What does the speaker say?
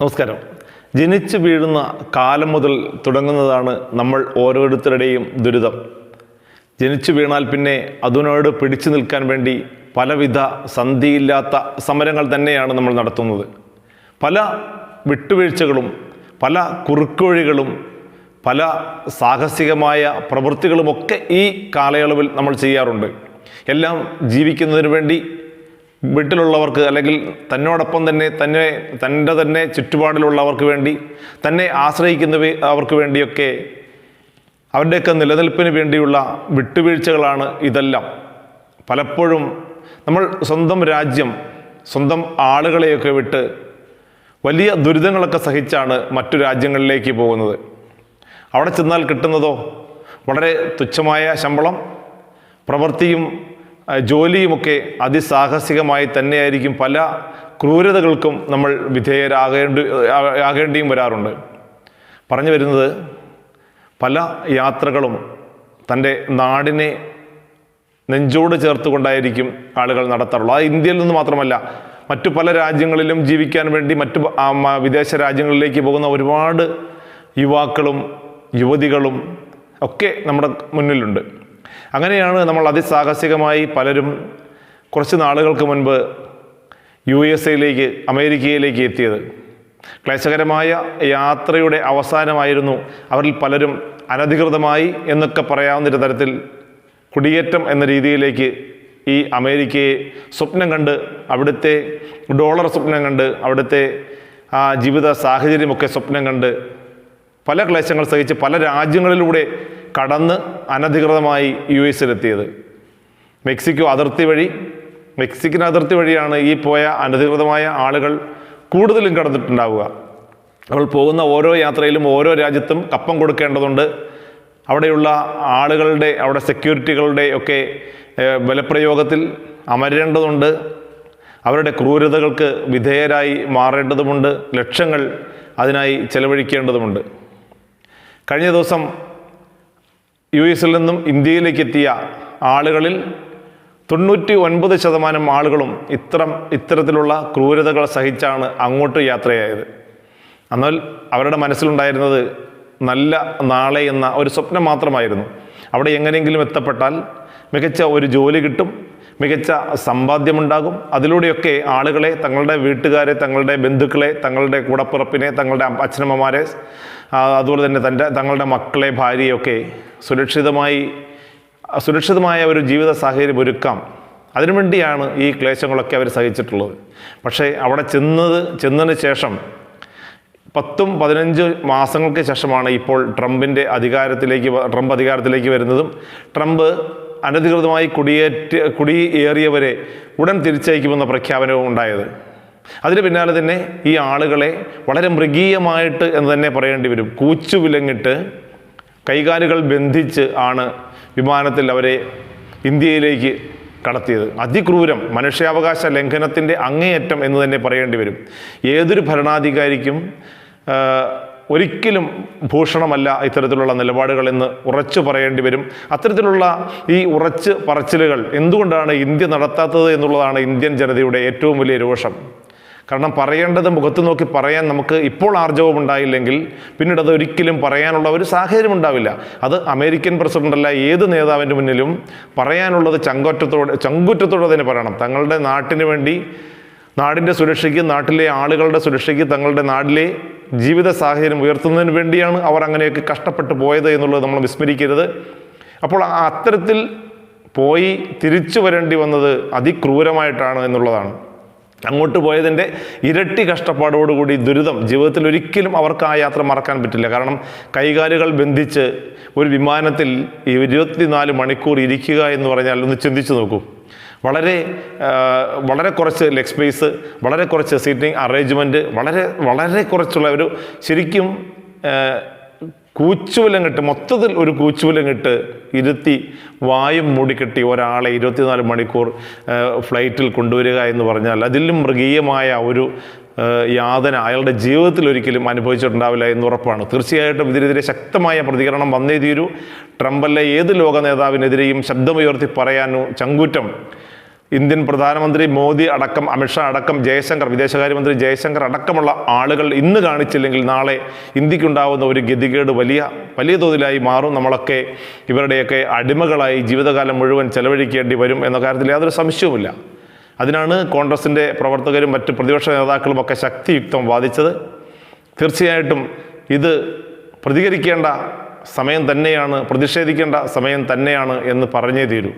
നമസ്കാരം. ജനിച്ചു വീഴുന്ന കാലം മുതൽ തുടങ്ങുന്നതാണ് നമ്മൾ ഓരോരുത്തരുടെയും ദുരിതം. ജനിച്ചു വീണാൽ പിന്നെ അതിനോട് പിടിച്ചു നിൽക്കാൻ വേണ്ടി പലവിധ സന്ധിയില്ലാത്ത സമരങ്ങൾ തന്നെയാണ് നമ്മൾ നടത്തുന്നത്. പല വിട്ടുവീഴ്ചകളും പല കുറുക്കുവഴികളും പല സാഹസികമായ പ്രവൃത്തികളുമൊക്കെ ഈ കാലയളവിൽ നമ്മൾ ചെയ്യാറുണ്ട്. എല്ലാം ജീവിക്കുന്നതിന് വേണ്ടി വീട്ടിലുള്ളവർക്ക് അല്ലെങ്കിൽ തന്നോടൊപ്പം തന്നെ തന്നെ തന്റെ തന്നെ ചുറ്റുപാടിലുള്ളവർക്ക് വേണ്ടി തന്നെ ആശ്രയിക്കുന്ന അവർക്ക് വേണ്ടിയൊക്കെ അവരുടെയൊക്കെ നിലനിൽപ്പിന് വേണ്ടിയുള്ള വിട്ടുവീഴ്ചകളാണ് ഇതെല്ലാം. പലപ്പോഴും നമ്മൾ സ്വന്തം രാജ്യം സ്വന്തം ആളുകളെയൊക്കെ വിട്ട് വലിയ ദുരിതങ്ങളൊക്കെ സഹിച്ചാണ് മറ്റു രാജ്യങ്ങളിലേക്ക് പോകുന്നത്. അവിടെ ചെന്നാൽ കിട്ടുന്നതോ? വളരെ തുച്ഛമായ ശമ്പളം പ്രവൃത്തിയും ജോലിയുമൊക്കെ അതിസാഹസികമായി തന്നെയായിരിക്കും പല ക്രൂരതകൾക്കും നമ്മൾ വിധേയരാകേണ്ടി ആകേണ്ടിയും വരാറുണ്ട്. പറഞ്ഞു വരുന്നത് പല യാത്രകളും തന്റെ നാടിനെ നെഞ്ചോട് ചേർത്തുകൊണ്ടായിരിക്കും ആളുകൾ നടത്താറുള്ളത്. അത് ഇന്ത്യയിൽ നിന്ന് മാത്രമല്ല മറ്റു പല രാജ്യങ്ങളിലും ജീവിക്കാൻ വേണ്ടി മറ്റു വിദേശ രാജ്യങ്ങളിലേക്ക് പോകുന്ന ഒരുപാട് യുവാക്കളും യുവതികളും ഒക്കെ നമ്മുടെ മുന്നിലുണ്ട്. അങ്ങനെയാണ് നമ്മൾ അതിസാഹസികമായി പലരും കുറച്ച് നാളുകൾക്ക് മുൻപ് യു എസ് എയിലേക്ക് അമേരിക്കയിലേക്ക് എത്തിയത്. ക്ലേശകരമായ യാത്രയുടെ അവസാനമായിരുന്നു അവരിൽ പലരും അനധികൃതമായി എന്നൊക്കെ പറയാവുന്ന തരത്തിൽ കുടിയേറ്റം എന്ന രീതിയിലേക്ക് ഈ അമേരിക്കയെ സ്വപ്നം കണ്ട് അവിടുത്തെ ഡോളർ സ്വപ്നം കണ്ട് അവിടുത്തെ ആ ജീവിത സാഹചര്യമൊക്കെ സ്വപ്നം കണ്ട് പല ക്ലേശങ്ങൾ സഹിച്ച് പല രാജ്യങ്ങളിലൂടെ കടന്ന് അനധികൃതമായി യു എസിലെത്തിയത്. മെക്സിക്കോ അതിർത്തി വഴി മെക്സിക്കൻ അതിർത്തി വഴിയാണ് ഈ പോയ അനധികൃതമായ ആളുകൾ കൂടുതലും കടന്നിട്ടുണ്ടാവുക. അവൾ പോകുന്ന ഓരോ യാത്രയിലും ഓരോ രാജ്യത്തും കപ്പം കൊടുക്കേണ്ടതുണ്ട്. അവിടെയുള്ള ആളുകളുടെ അവിടെ സെക്യൂരിറ്റികളുടെ ഒക്കെ ബലപ്രയോഗത്തിൽ അമരേണ്ടതുണ്ട്. അവരുടെ ക്രൂരതകൾക്ക് വിധേയരായി മാറേണ്ടതുമുണ്ട്. ലക്ഷങ്ങൾ അതിനായി ചെലവഴിക്കേണ്ടതുമുണ്ട്. കഴിഞ്ഞ ദിവസം യു എസിൽ നിന്നും ഇന്ത്യയിലേക്ക് എത്തിയ ആളുകളിൽ തൊണ്ണൂറ്റി ഒൻപത് ശതമാനം ആളുകളും ഇത്തരം ഇത്തരത്തിലുള്ള ക്രൂരതകൾ സഹിച്ചാണ് അങ്ങോട്ട് യാത്രയായത്. എന്നാൽ അവരുടെ മനസ്സിലുണ്ടായിരുന്നത് നല്ല നാളെ എന്ന ഒരു സ്വപ്നം മാത്രമായിരുന്നു. അവിടെ എങ്ങനെയെങ്കിലും എത്തപ്പെട്ടാൽ മികച്ച ഒരു ജോലി കിട്ടും മികച്ച സമ്പാദ്യമുണ്ടാകും. അതിലൂടെയൊക്കെ ആളുകളെ തങ്ങളുടെ വീട്ടുകാരെ തങ്ങളുടെ ബന്ധുക്കളെ തങ്ങളുടെ കൂടപ്പിറപ്പിനെ തങ്ങളുടെ അച്ഛനമ്മമാരെ അതുപോലെ തന്നെ തന്റെ തങ്ങളുടെ മക്കളെ ഭാര്യയൊക്കെ സുരക്ഷിതമായി സുരക്ഷിതമായ ഒരു ജീവിത സാഹചര്യം ഒരുക്കാം. അതിനുവേണ്ടിയാണ് ഈ ക്ലേശങ്ങളൊക്കെ അവർ സഹിച്ചിട്ടുള്ളത്. പക്ഷേ അവിടെ ചെന്നത് ചെന്നതിന് ശേഷം പത്തും പതിനഞ്ച് മാസങ്ങൾക്ക് ശേഷമാണ് ഇപ്പോൾ ട്രംപിന്റെ അധികാരത്തിലേക്ക് ട്രംപ് അധികാരത്തിലേക്ക് വരുന്നതും. ട്രംപ് അനധികൃതമായി കുടിയേറ്റ കുടിയേറിയവരെ ഉടൻ തിരിച്ചയക്കുമെന്ന പ്രഖ്യാപനവും ഉണ്ടായത്. അതിന് പിന്നാലെ തന്നെ ഈ ആളുകളെ വളരെ മൃഗീയമായിട്ട് എന്ന് തന്നെ പറയേണ്ടി വരും. കൂച്ചു വിലങ്ങിട്ട് കൈകാലുകൾ ബന്ധിച്ച് ആണ് വിമാനത്തിൽ അവരെ ഇന്ത്യയിലേക്ക് കടത്തിയത്. അതിക്രൂരം മനുഷ്യാവകാശ ലംഘനത്തിന്റെ അങ്ങേയറ്റം എന്ന് തന്നെ പറയേണ്ടി വരും. ഏതൊരു ഭരണാധികാരിക്കും ഒരിക്കലും ഭൂഷണമല്ല ഇത്തരത്തിലുള്ള നിലപാടുകൾ എന്ന് ഉറച്ചു പറയേണ്ടി വരും. അത്തരത്തിലുള്ള ഈ ഉറച്ച് പറച്ചിലുകൾ എന്തുകൊണ്ടാണ് ഇന്ത്യ നടത്താത്തത് എന്നുള്ളതാണ് ഇന്ത്യൻ ജനതയുടെ ഏറ്റവും വലിയ രോഷം. കാരണം പറയേണ്ടത് മുഖത്ത് നോക്കി പറയാൻ നമുക്ക് ഇപ്പോൾ ആർജവം ഉണ്ടായില്ലെങ്കിൽ പിന്നീട് അത് ഒരിക്കലും പറയാനുള്ള ഒരു സാഹചര്യം ഉണ്ടാവില്ല. അത് അമേരിക്കൻ പ്രസിഡന്റല്ല ഏത് നേതാവിന്റെ മുന്നിലും പറയാനുള്ളത് ചങ്കൊറ്റത്തോടെ ചങ്കുറ്റത്തോടെ തന്നെ പറയണം. തങ്ങളുടെ നാട്ടിന് വേണ്ടി നാടിന്റെ സുരക്ഷയ്ക്ക് നാട്ടിലെ ആളുകളുടെ സുരക്ഷയ്ക്ക് തങ്ങളുടെ നാട്ടിലെ ജീവിത സാഹചര്യം ഉയർത്തുന്നതിന് വേണ്ടിയാണ് അവർ അങ്ങനെയൊക്കെ കഷ്ടപ്പെട്ട് പോയത് എന്നുള്ളത് നമ്മൾ വിസ്മരിക്കരുത്. അപ്പോൾ ആ അത്തരത്തിൽ പോയി തിരിച്ചു വരേണ്ടി വന്നത് അതിക്രൂരമായിട്ടാണ് എന്നുള്ളതാണ്. അങ്ങോട്ട് പോയതിന്റെ ഇരട്ടി കഷ്ടപ്പാടോടുകൂടി ദുരിതം ജീവിതത്തിൽ ഒരിക്കലും അവർക്ക് ആ യാത്ര മറക്കാൻ പറ്റില്ല. കാരണം കൈകാലുകൾ ബന്ധിച്ച് ഒരു വിമാനത്തിൽ ഇരുപത്തിനാല് മണിക്കൂർ ഇരിക്കുക എന്ന് പറഞ്ഞാൽ ഒന്ന് ചിന്തിച്ചു നോക്കൂ. വളരെ വളരെ കുറച്ച് ലെഗ് സ്പേസ് വളരെ കുറച്ച് സീറ്റിംഗ് അറേഞ്ച്മെന്റ് വളരെ വളരെ കുറച്ചുള്ള ഒരു ശരിക്കും കൂച്ചുവലം കെട്ട് മൊത്തത്തിൽ ഒരു കൂച്ചുവിലങ്ങിട്ട് ഇരുത്തി വായും മൂടിക്കെട്ടി ഒരാളെ ഇരുപത്തിനാല് മണിക്കൂർ ഫ്ലൈറ്റിൽ കൊണ്ടുവരിക എന്ന് പറഞ്ഞാൽ അതിലും മൃഗീയമായ ഒരു യാതന അയാളുടെ ജീവിതത്തിൽ ഒരിക്കലും അനുഭവിച്ചിട്ടുണ്ടാവില്ല എന്ന് ഉറപ്പാണ്. തീർച്ചയായിട്ടും ഇതിനെതിരെ ശക്തമായ പ്രതികരണം വന്നേ തീരൂ. ട്രംപല്ല ഏത് ലോക നേതാവിനെതിരെയും ശബ്ദമുയർത്തി പറയാനോ ചങ്കൂറ്റം. ഇന്ത്യൻ പ്രധാനമന്ത്രി മോദി അടക്കം അമിത്ഷാ അടക്കം ജയശങ്കർ വിദേശകാര്യമന്ത്രി ജയശങ്കർ അടക്കമുള്ള ആളുകൾ ഇന്ന് കാണിച്ചില്ലെങ്കിൽ നാളെ ഇന്ത്യക്കുണ്ടാവുന്ന ഒരു ഗതികേട് വലിയ വലിയ തോതിലായി മാറും. നമ്മളൊക്കെ ഇവരുടെയൊക്കെ അടിമകളായി ജീവിതകാലം മുഴുവൻ ചെലവഴിക്കേണ്ടി വരും എന്ന കാര്യത്തിൽ യാതൊരു സംശയവുമില്ല. അതിനാണ് കോൺഗ്രസിന്റെ പ്രവർത്തകരും മറ്റ് പ്രതിപക്ഷ നേതാക്കളും ഒക്കെ ശക്തിയുക്തം വാദിച്ചത്. തീർച്ചയായിട്ടും ഇത് പ്രതികരിക്കേണ്ട സമയം തന്നെയാണ് പ്രതിഷേധിക്കേണ്ട സമയം തന്നെയാണ് എന്ന് പറഞ്ഞേ തീരൂ.